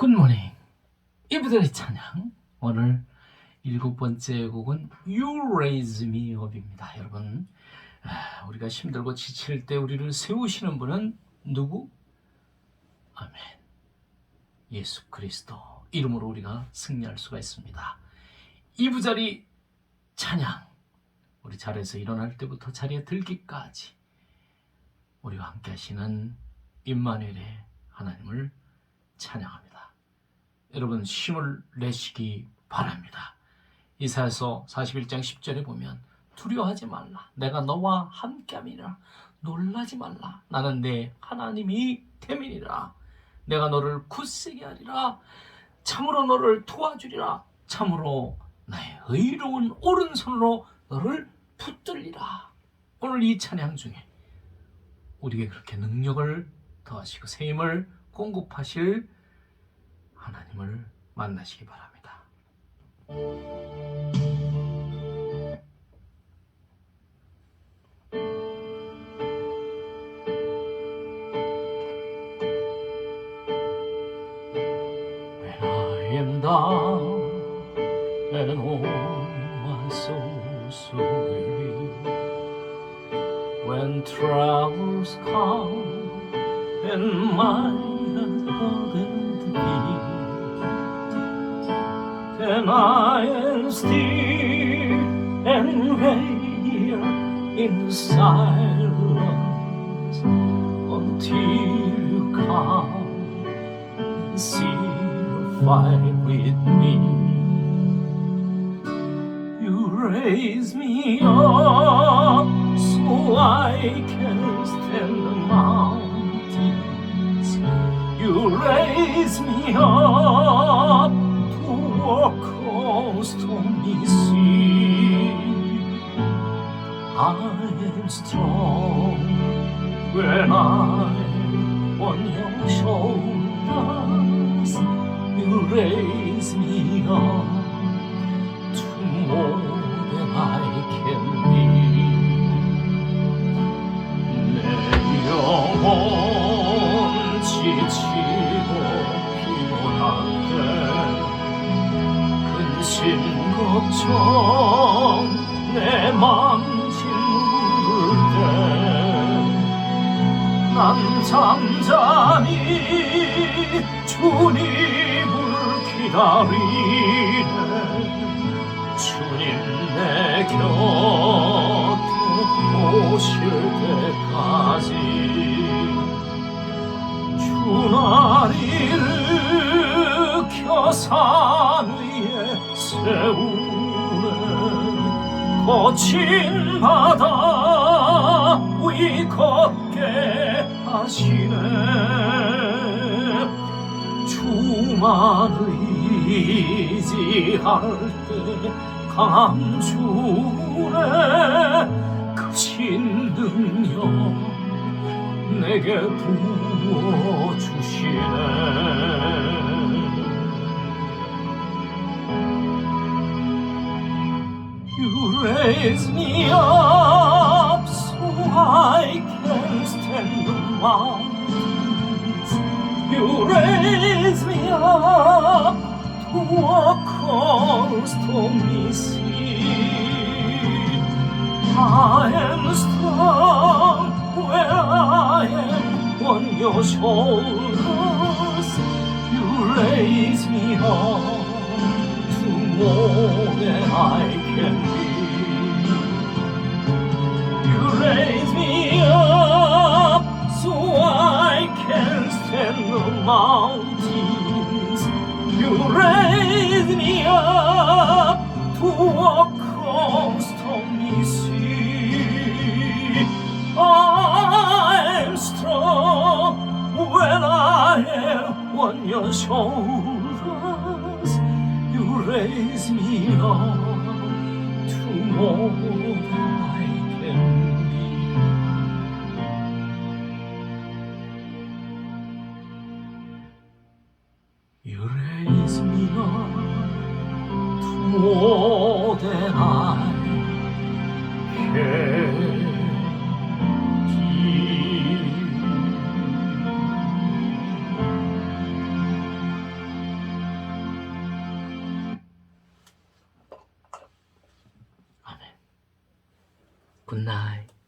굿모닝. 이브들의 찬양. 오늘 일곱 번째 곡은 You Raise Me Up입니다 여러분. 아, 우리가 힘들고 지칠 때 우리를 세우시는 분은 누구? 아멘. 예수 그리스도. 이름으로 우리가 승리할 수가 있습니다. 이 부자리 찬양. 우리 자리에서 일어날 때부터 자리에 들기까지 우리와 함께 하시는 임마누엘의 하나님을 찬양합니다. 여러분 힘을 내시기 바랍니다. 이사야서 41장 10절에 보면 두려워하지 말라. 내가 너와 함께함이라. 놀라지 말라. 나는 내 하나님이 됨이니라. 내가 너를 굳세게 하리라. 참으로 너를 도와주리라. 참으로 나의 의로운 오른손으로 너를 붙들리라. 오늘 이 찬양 중에 우리에게 그렇게 능력을 더하시고 새 힘을 공급하실 하나님을 만나시기 바랍니다. Soul so weary, when troubles come and my burdened be, then I am still and wait in silence until you come and see a fight with me. You raise me up so I can stand the mountains. You raise me up I am strong when I'm on your shoulders. You raise me up to more than I can be. 내 영혼 지치고 피곤할 때 근심 걱정 내 맘 잠잠히 주님을 기다리네. 주님 내 곁에 오실 때까지 주 나리를 켜산 위에 세우네. 거친 바다 위 걷게 하시네. 주만 의지할 때 강함 주네. 크신 능력 내게 부어주시네. raise me up You raise me up to on stormy sea. I am strong when I am on your shoulders. You raise me up to more than I can stand the mountains. You raise me up to walk on stormy sea. I'm strong when I am on your shoulders. You raise me up to more 하며 모든 날해 굿나잇.